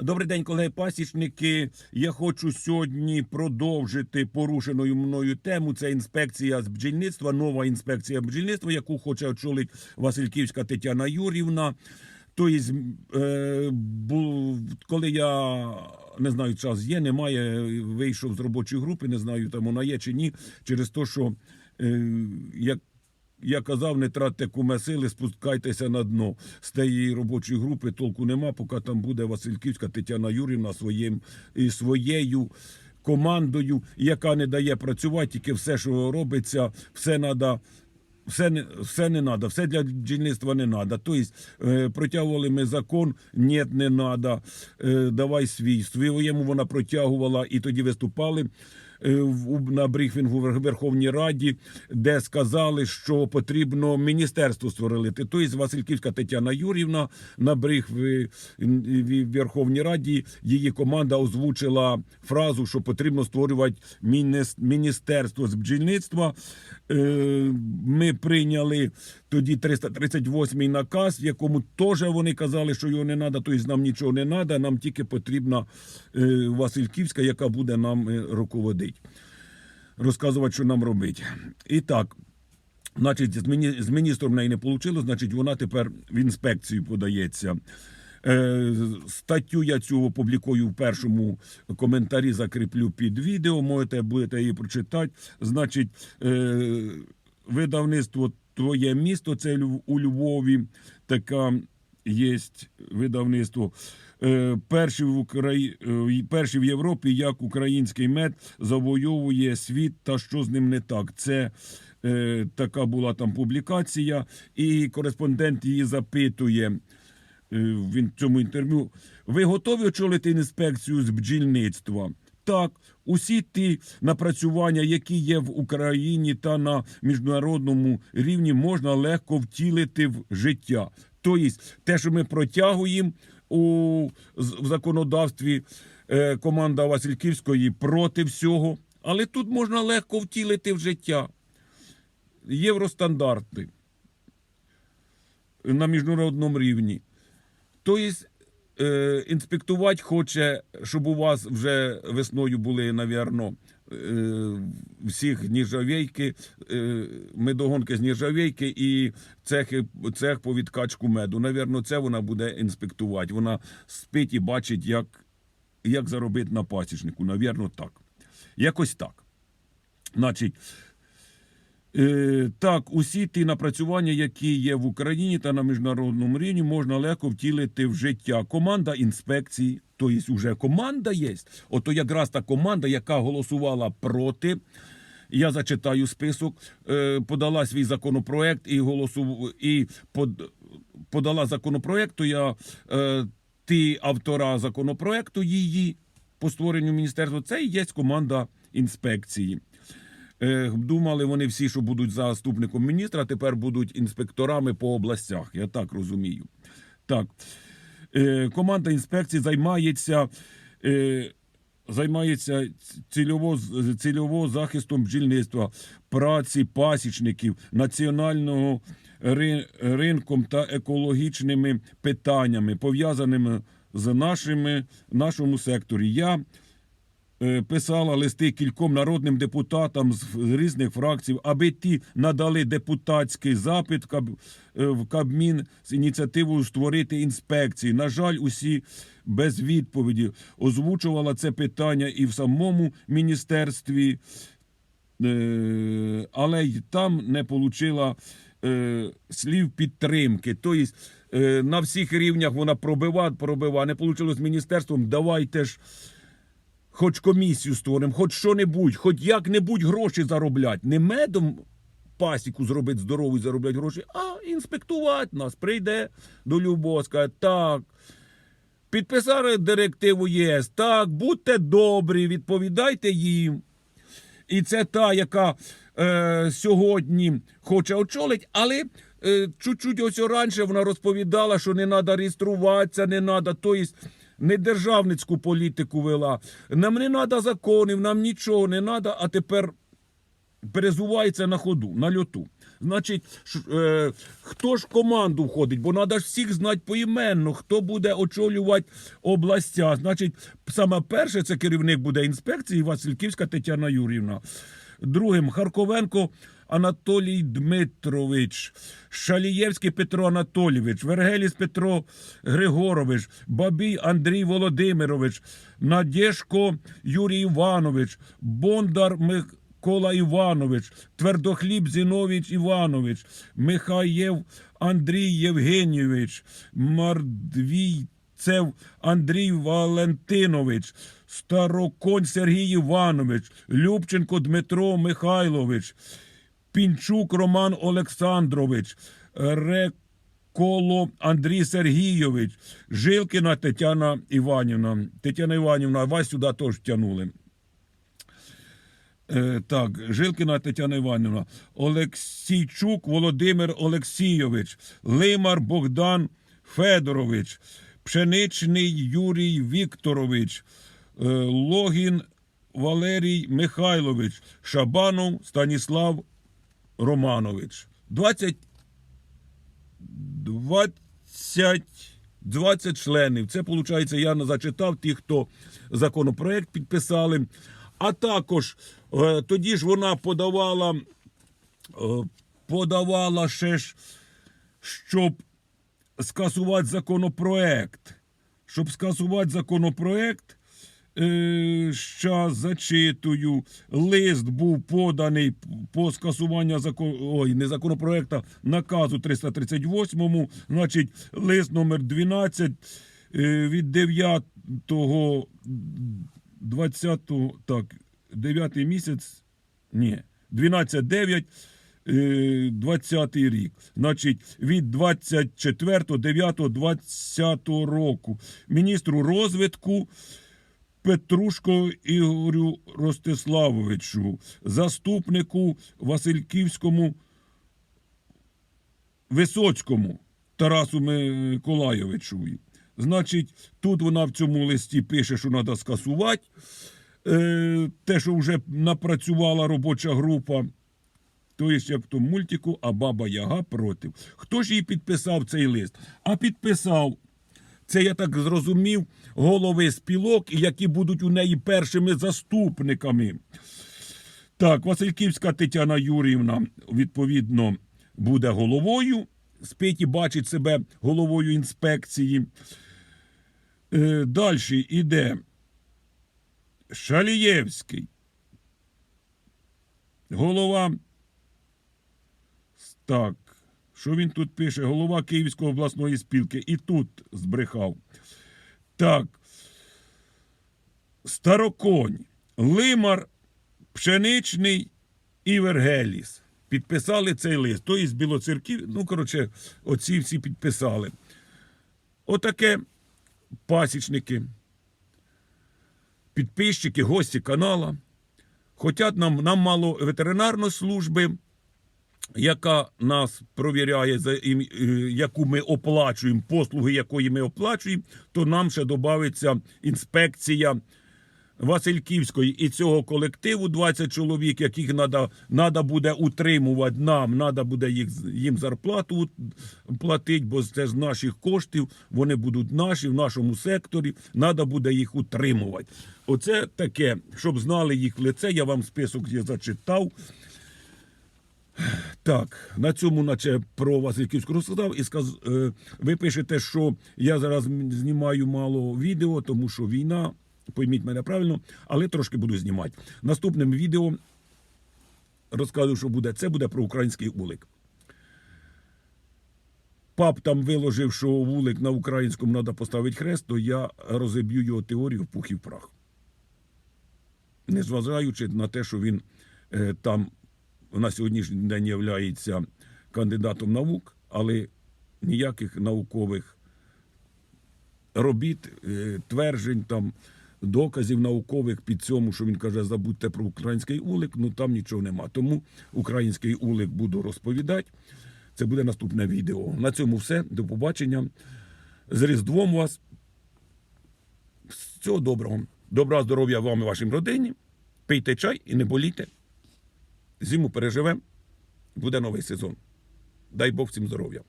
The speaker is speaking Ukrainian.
Добрий день, колеги пасічники. Я хочу сьогодні продовжити порушеною мною тему. Це інспекція з бджільництва, нова інспекція бджільництва, яку хоче очолити Васильківська Тетяна Юрівна. Тобто, е, бу- коли я не знаю, час є, немає, вийшов з робочої групи, не знаю, там вона є чи ні, через те, що е, як я казав, не тратьте куме сили, спускайтеся на дно. З тієї робочої групи толку нема, поки там буде Васильківська Тетяна Юрівна своїм, і своєю командою, яка не дає працювати, тільки все, що робиться, все треба. Все не все не надо, все для бджільництва не надо. Тобто е, протягували ми закон, ні, не надо, е, давай свій. Своєму вона протягувала і тоді виступали на брифінгу в Верховній Раді, де сказали, що потрібно міністерство створити. Тобто Васильківська Тетяна Юрівна на брифі в Верховній Раді її команда озвучила фразу, що потрібно створювати мініс- міністерство з бджільництва. Е, Ми прийняли тоді 338 наказ, якому теж вони казали, що його не треба, тобто нам нічого не треба, нам тільки потрібна е, Васильківська, яка буде нам е, руководити, розказувати, що нам робити. І так. Значить, з, міністром в неї не вийшло, значить, вона тепер в інспекцію подається. Е, статтю я цю опублікую в першому коментарі, закріплю під відео. Можете будете її прочитати. Значить, видавництво Твоє місто, це у Львові. Така є видавництво. Е, перші, в Украї... е, перші в Європі, як український мед завойовує світ та що з ним не так. Це е, така була там публікація, і кореспондент її запитує е, в цьому інтерв'ю. Ви готові очолити інспекцію з бджільництва? Так, усі ті напрацювання, які є в Україні та на міжнародному рівні, можна легко втілити в життя. Тобто, те, що ми протягуємо у в законодавстві, е, команда Васильківської проти всього, але тут можна легко втілити в життя. Євростандарти на міжнародному рівні. Тобто, е, інспектувати хоче, щоб у вас вже весною були, навірно, е, всіх ніжавейки, е, медогонки з ніжавейки і цехи, цех по відкачку меду. Навірно, це вона буде інспектувати. Вона спить і бачить, як, як заробити на пасічнику. Навірно, так. Якось так. Значить, так, усі ті напрацювання, які є в Україні та на міжнародному рівні, можна легко втілити в життя. Команда інспекції, тобто вже команда є. Ото якраз та команда, яка голосувала проти. Я зачитаю список, е, подала свій законопроект і голосу і подала законопроект. То я е, ті автора законопроекту її по створенню міністерства. Це і є команда інспекції. Е, Думали вони всі, що будуть заступником міністра, тепер будуть інспекторами по областях. Я так розумію. Так. Е, Команда інспекції займається. е, Займається цільово, цільово захистом бджільництва, праці пасічників, національного ри- ринком та екологічними питаннями, пов'язаними з нашими нашому секторі. Я писала листи кільком народним депутатам з різних фракцій, аби ті надали депутатський запит е, в Кабмін з ініціативою створити інспекції. На жаль, усі без відповіді озвучувала це питання і в самому міністерстві, е, але й там не отримала е, слів підтримки. Тобто е, на всіх рівнях вона пробива, пробива. Не вийшло з міністерством. Давайте ж хоч комісію створимо, хоч що-небудь, хоч як-небудь гроші зароблять. Не медом пасіку зробити здорову і заробляти гроші, а інспектувати нас. Прийде до любого, так. Підписали директиву ЄС. Так, будьте добрі, відповідайте їм. І це та, яка е, сьогодні хоче очолити, але е, чуть-чуть ось раніше вона розповідала, що не треба реєструватися, не треба, тобто не державницьку політику вела. Нам не треба законів, нам нічого не треба, а тепер перезувається на ходу, на льоту. Значить, е, хто ж команду входить? Бо треба ж всіх знати поіменно, хто буде очолювати областя. Значить, саме перше це керівник буде інспекції Васильківська Тетяна Юрівна. Другим Харковенко Анатолій Дмитрович, Шалієвський Петро Анатолійович, Вергеліс Петро Григорович, Бабій Андрій Володимирович, Надєшко Юрій Іванович, Бондар Микола Іванович, Твердохліб Зінович Іванович, Михаєв Андрій Євгенійович, Мардвійцев Андрій Валентинович, Староконь Сергій Іванович, Любченко Дмитро Михайлович, Пінчук Роман Олександрович, Реколо Андрій Сергійович, Жилкіна Тетяна Іванівна. Тетяна Іванівна, вас сюди теж втягнули. Е, так, Жилкіна Тетяна Іванівна, Олексійчук Володимир Олексійович, Лимар Богдан Федорович, Пшеничний Юрій Вікторович, е, Логін Валерій Михайлович, Шабанов Станіслав Романович. 20 20, 20 членів. Це, виходить, я зачитав ті, хто законопроект підписали. А також е, тоді ж вона подавала, е, подавала ще ж, щоб скасувати законопроект. Щоб скасувати законопроект, е, щас зачитую. Лист був поданий по скасуванню закон... Ой, не законопроекта, наказу 338, значить, лист номер 12 е, від 9 20 так, 9 місяць, ні, 12-9, е, 20 рік. Значить, від 24.09.20 року міністру розвитку Петрушко Ігорю Ростиславовичу, заступнику Васильківському Висоцькому Тарасу Миколайовичу. Значить, тут вона в цьому листі пише, що треба скасувати е, те, що вже напрацювала робоча група. То є як в тому мультику, а баба Яга проти. Хто ж їй підписав цей лист? А підписав, це я так зрозумів, голови спілок, які будуть у неї першими заступниками. Так, Васильківська Тетяна Юріївна, відповідно, буде головою. Спиті бачить себе головою інспекції. Е, Далі йде Шалієвський. Голова. Так. Що він тут пише? Голова Київської обласної спілки. І тут збрехав. Так. Староконь, Лимар, Пшеничний і Вергеліс. Підписали цей лист. То із Білоцерків, ну, коротше, оці всі підписали. Отаке пасічники, підписчики, гості канала. Хотять нам, нам мало ветеринарної служби, яка нас провіряє, за, ім- е, яку ми оплачуємо, послуги якої ми оплачуємо, то нам ще додається інспекція Васильківської і цього колективу 20 чоловік, яких треба надо буде утримувати нам, треба буде їх, їм зарплату платити, бо це з наших коштів, вони будуть наші в нашому секторі, треба буде їх утримувати. Оце таке, щоб знали їх лице, я вам список зачитав. Так, на цьому, наче про Васильківську розказав, і сказ... е, ви пишете, що я зараз знімаю мало відео, тому що війна, пойміть мене правильно, але трошки буду знімати. Наступним відео розказую, що буде. Це буде про український улик. Пап там виложив, що вулик на українському треба поставити хрест, то я розіб'ю його теорію в пух і в прах. Незважаючи на те, що він е, там на сьогоднішній день є кандидатом наук, але ніяких наукових робіт, е, тверджень, там, доказів наукових під цьому, що він каже, забудьте про український улик, ну там нічого нема. Тому український улик буду розповідати. Це буде наступне відео. На цьому все. До побачення. З Різдвом вас. Всього доброго. Добра здоров'я вам і вашим родині. Пийте чай і не болійте. Зиму переживемо. Буде новий сезон. Дай Бог всім здоров'я.